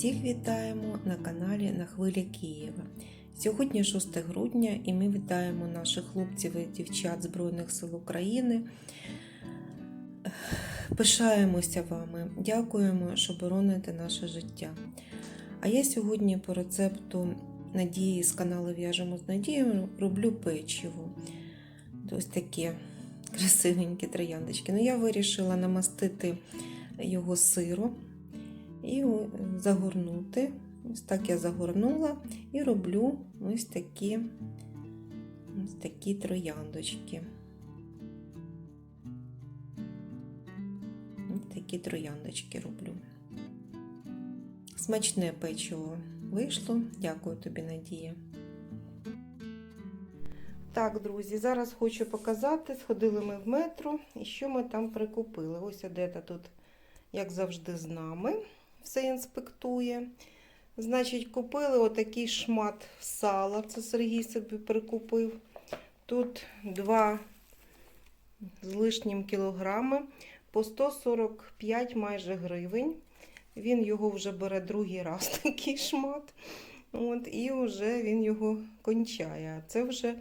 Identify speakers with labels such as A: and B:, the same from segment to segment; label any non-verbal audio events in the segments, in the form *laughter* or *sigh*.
A: Всіх вітаємо на каналі На Хвилі Києва. Сьогодні 6 грудня і ми вітаємо наших хлопців і дівчат Збройних сил України. Пишаємося вами, дякуємо, що бороните наше життя. А я сьогодні по рецепту Надії з каналу В'яжемо з Надією роблю печиво. Ось такі красивенькі трояндочки. Ну, я вирішила намастити його сиром і загорнути. Ось так я загорнула і роблю ось такі, ось такі трояндочки. Ось такі трояндочки роблю. Смачне печиво вийшло. Дякую тобі, Надія. Так, друзі, зараз хочу показати. Сходили ми в метро і що ми там прикупили. Ось Одета тут, як завжди, з нами все інспектує. Значить, купили отакий шмат сала. Це Сергій собі прикупив. Тут 2 з лишнім кілограми по 145 майже гривень. Він його вже бере другий раз *laughs* такий шмат. От, І вже він його кончає. Це вже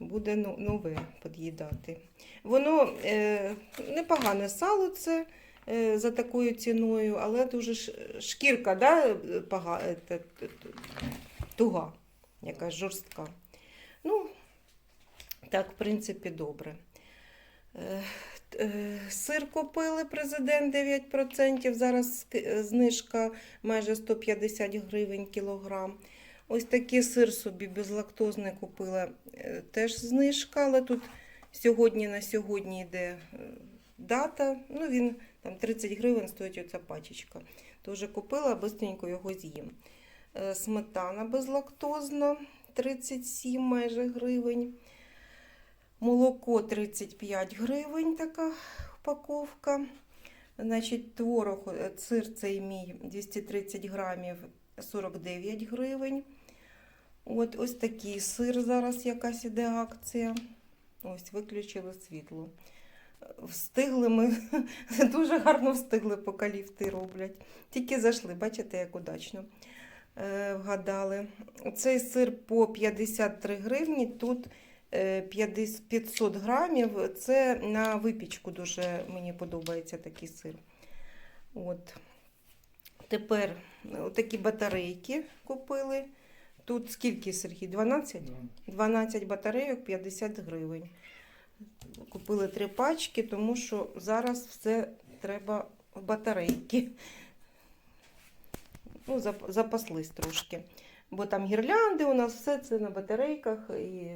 A: буде нове під'їдати. Воно е, непогане сало це за такою ціною, але дуже шкірка да, пога, е, туга, якась жорстка. Ну, так, в принципі, добре. Е, е, Сир купили президент 9%, зараз знижка майже 150 гривень кілограм. Ось такий сир собі безлактозний купила, теж знижка, але тут сьогодні на сьогодні йде дата. Ну, він там 30 гривень стоїть оця пачечка. То вже купила, бистренько його з'їм. Сметана безлактозна 37 майже гривень. Молоко 35 гривень, така упаковка. Значить, творог, сир цей мій 230 грамів 49 гривень. От ось такий сир зараз якась іде акція. Ось, виключили світло. Встигли ми, *laughs* дуже гарно встигли, поки ліфти роблять. Тільки зайшли, бачите, як удачно е, вгадали. Цей сир по 53 гривні, тут 500 грамів. Це на випічку дуже мені подобається такий сир. От. Тепер такі батарейки купили. Тут скільки, Сергій? 12? 12 батарейок 50 гривень. Купили три пачки, тому що зараз все треба в батарейки. Ну, запаслись трошки. Бо там гірлянди у нас все це на батарейках і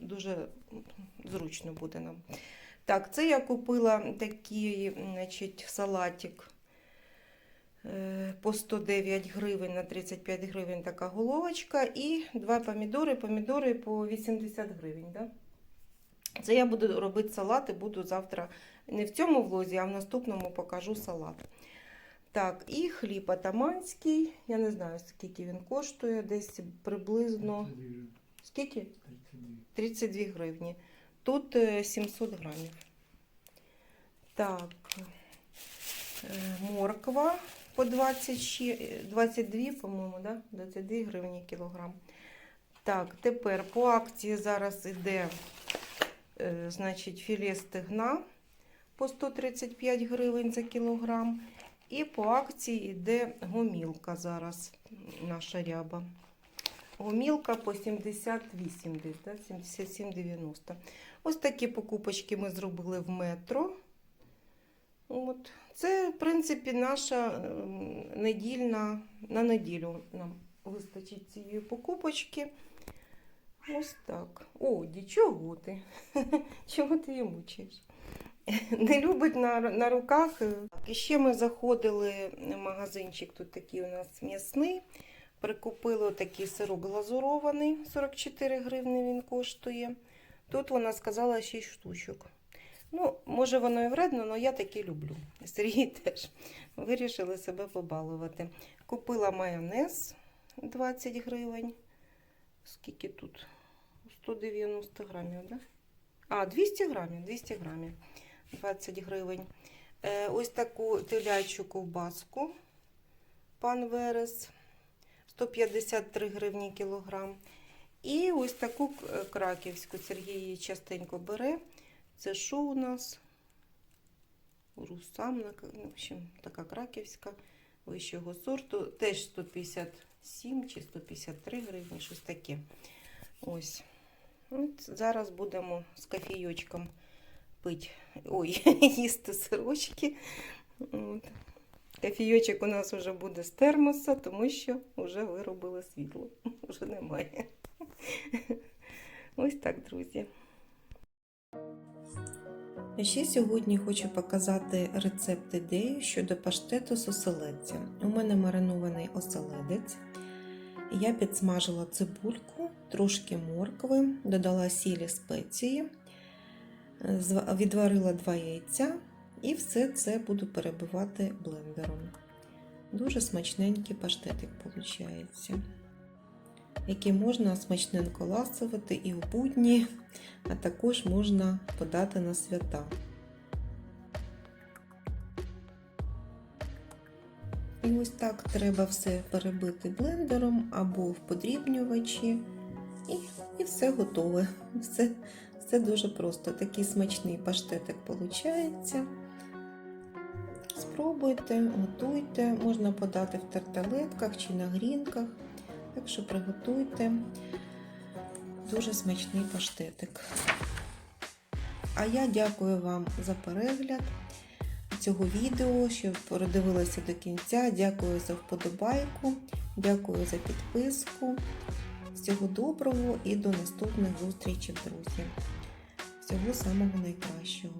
A: дуже зручно буде нам. Так, це я купила такий значить, салатик по 109 гривень на 35 гривень така головочка. І два помідори, помідори по 80 гривень. Да? Це я буду робити салат і буду завтра не в цьому влозі, а в наступному покажу салат. Так, і хліб атаманський. Я не знаю, скільки він коштує, десь приблизно. Скільки? 32 гривні. Тут 700 грамів. Так, морква по 20, 22, по-моєму, да? 22 гривні кілограм. Так, тепер по акції зараз йде е, значить, філе стегна по 135 гривень за кілограм. І по акції йде гомілка зараз, наша ряба. Гомілка по 78, десь, да? 77,90. Ось такі покупочки ми зробили в метро. От. Це, в принципі, наша недільна, на неділю нам вистачить цієї покупочки. Ось так. О, чого ти? *laughs* Чого ти її мучаєш? *laughs* Не любить на на руках. І ще ми заходили в магазинчик, тут такий у нас м'ясний. Прикупили такий сирок глазурований, 44 гривні він коштує. Тут вона сказала 6 штучок. Ну, може, воно і вредно, але я таке люблю. *laughs* Сергій теж вирішили себе побалувати. Купила майонез 20 гривень. Скільки тут? 190 грамів, да? А, 200 грамів, 200 грамів, 20 гривень. Е, ось таку телячу ковбаску пан Верес 153 гривні кілограм. І ось таку е, краківську Сергій її частенько бере. Це що у нас? Русамна, в общем, така краківська вищого сорту. Теж 157 чи 153 гривні, щось таке. Ось. От зараз будемо з кофійочком пити. Ой, *laughs* їсти сирочки. От. Кофійочок у нас вже буде з термоса, тому що вже виробили світло. *laughs* Вже немає. *laughs* Ось так, друзі. Ще сьогодні хочу показати рецепт ідею щодо паштету з оселедця. У мене маринований оселедець. Я підсмажила цибульку, трошки моркви, додала сілі спеції, відварила два яйця і все це буду перебивати блендером. Дуже смачненький паштетик виходить, який можна смачненько ласувати і в будні, а також можна подати на свята. І ось так треба все перебити блендером або в подрібнювачі. І, і все готове. Все, все дуже просто. Такий смачний паштетик виходить. Спробуйте, готуйте, можна подати в тарталетках чи на грінках. Так що приготуйте дуже смачний паштетик. А я дякую вам за перегляд цього відео, що продивилися до кінця. Дякую за вподобайку, дякую за підписку. Всього доброго і до наступних зустрічей, друзі. Всього самого найкращого.